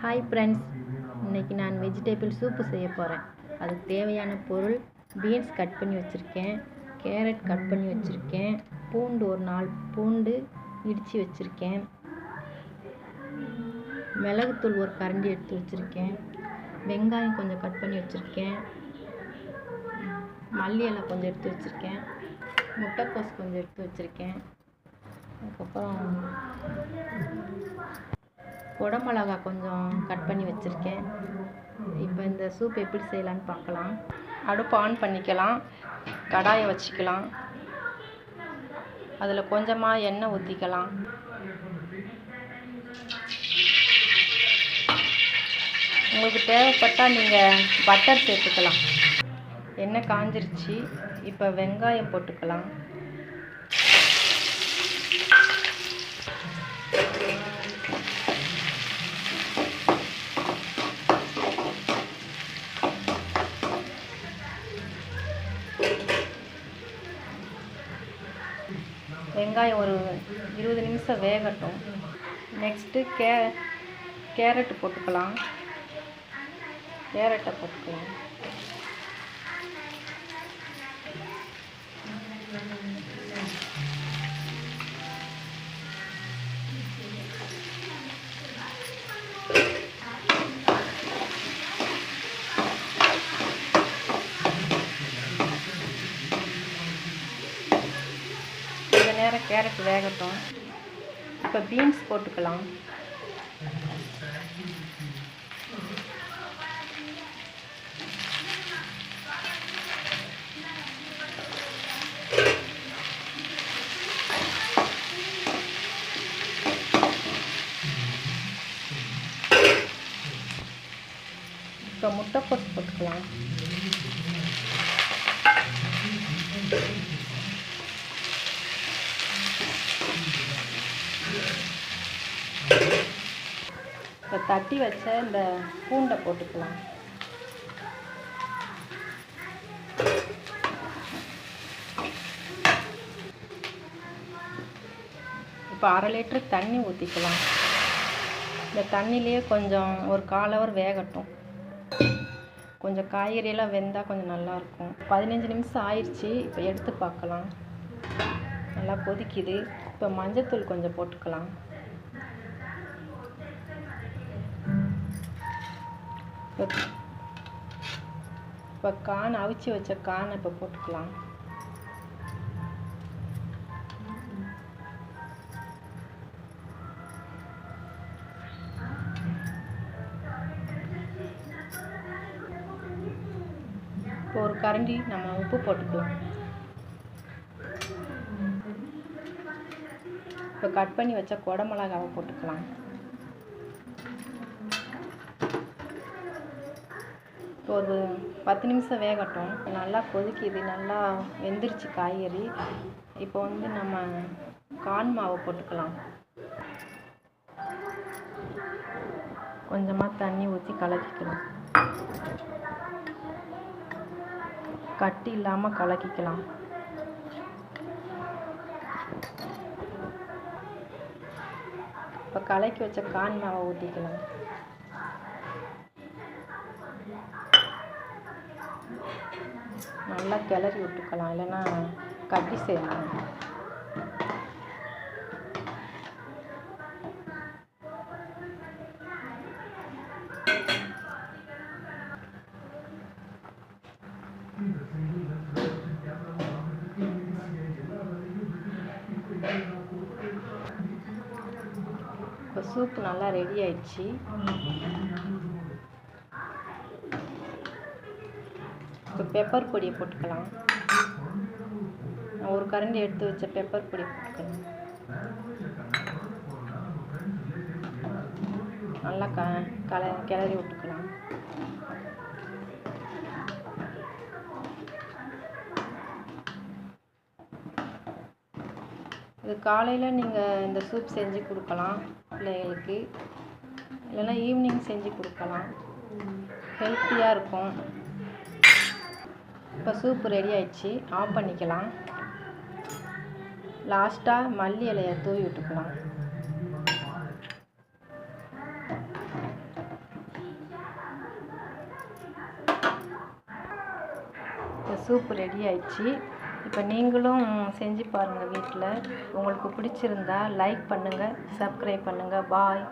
Hi friends இன்றைக்கி நான் vegetable soup செய்ய போகிறேன் அதுக்கு தேவையான பொருள் பீன்ஸ் கட் பண்ணி வச்சுருக்கேன். கேரட் கட் பண்ணி வச்சுருக்கேன். பூண்டு ஒரு நாலு பூண்டு இடித்து வச்சுருக்கேன். மிளகுத்தூள் ஒரு கரண்டி எடுத்து வச்சுருக்கேன். வெங்காயம் கொஞ்சம் கட் பண்ணி வச்சுருக்கேன். மல்லி இலை கொஞ்சம் எடுத்து வச்சுருக்கேன். முட்டைக்கோஸ் கொஞ்சம் எடுத்து வச்சுருக்கேன். அதுக்கப்புறம் குடமிளகா கொஞ்சம் கட் பண்ணி வச்சுருக்கேன். இப்போ இந்த சூப் எப்படி செய்யலான்னு பார்க்கலாம். அடுப்பு ஆன் பண்ணிக்கலாம். கடாயை வச்சுக்கலாம். அதில் கொஞ்சமாக எண்ணெய் ஊற்றிக்கலாம் உங்களுக்கு தேவைப்பட்டால் நீங்கள் பட்டர் சேர்த்துக்கலாம். எண்ணெய் காஞ்சிருச்சு. இப்போ வெங்காயம் போட்டுக்கலாம். வெங்காயம் ஒரு இருபது நிமிஷம் வேகட்டும். நெக்ஸ்ட்டு கே கேரட்டு போட்டுக்கலாம். கேரட்டை போட்டுக்கலாம். நேரம் கேரட் வேகட்டும். இப்போ பீன்ஸ் போட்டுக்கலாம். இப்போ முட்டைக்கோஸ் போட்டுக்கலாம். தட்டி வச்ச இந்த பூண்டை போட்டுக்கலாம். இப்போ அரை லிட்டரு தண்ணி ஊற்றிக்கலாம் இந்த தண்ணியிலேயே கொஞ்சம் ஒரு கால் ஹவர் வேகட்டும். கொஞ்சம் காய்கறியெல்லாம் வெந்தால் கொஞ்சம் நல்லாயிருக்கும். பதினஞ்சு நிமிஷம் ஆயிடுச்சு இப்போ எடுத்து பார்க்கலாம். நல்லா கொதிக்குது. இப்போ மஞ்சத்தூள் கொஞ்சம் போட்டுக்கலாம். இப்போ இப்போ கான் அவிச்சு வச்ச கான் இப்போ போட்டுக்கலாம். இப்போ ஒரு கரண்டி நம்ம உப்பு போட்டுக்கலாம். இப்போ கட் பண்ணி வச்ச குடமிளகாவை போட்டுக்கலாம். ஒரு பத்து நிமிஷம் வேகட்டும். நல்லா கொதிக்குது நல்லா வெந்துருச்சு காய்கறி. இப்போ வந்து நம்ம கான் மாவு போட்டுக்கலாம். கொஞ்சமாக தண்ணி ஊற்றி கலக்கிக்கலாம். கட்டி இல்லாமல் கலக்கிக்கலாம். இப்போ கலக்கி வச்ச கான் மாவை ஊற்றிக்கலாம் நல்லா கிளறி விட்டுக்கலாம் இல்லைன்னா கட்டி செய்யலாம். இப்போ சூப் நல்லா ரெடி ஆயிடுச்சு. இப்போ பெப்பர் பொடியை போட்டுக்கலாம். ஒரு கரண்டி எடுத்து வச்ச பெப்பர் பொடி போட்டுக்கலாம் நல்லா க கல கிளறி விட்டுக்கலாம். இது காலையில் நீங்கள் இந்த சூப் செஞ்சு கொடுக்கலாம் பிள்ளைகளுக்கு. இல்லைன்னா ஈவினிங் செஞ்சு கொடுக்கலாம். ஹெல்த்தியாக இருக்கும். இப்போ சூப்பு ரெடி ஆயிடுச்சு. ஆஃப் பண்ணிக்கலாம். லாஸ்ட்டாக மல்லி இலையை தூவி விட்டுக்கலாம். இப்போ சூப்பு ரெடி ஆயிடுச்சு. இப்போ நீங்களும் செஞ்சு பாருங்கள் வீட்டில். உங்களுக்கு பிடிச்சிருந்தா லைக் பண்ணுங்கள் சப்ஸ்கிரைப் பண்ணுங்கள் பாய்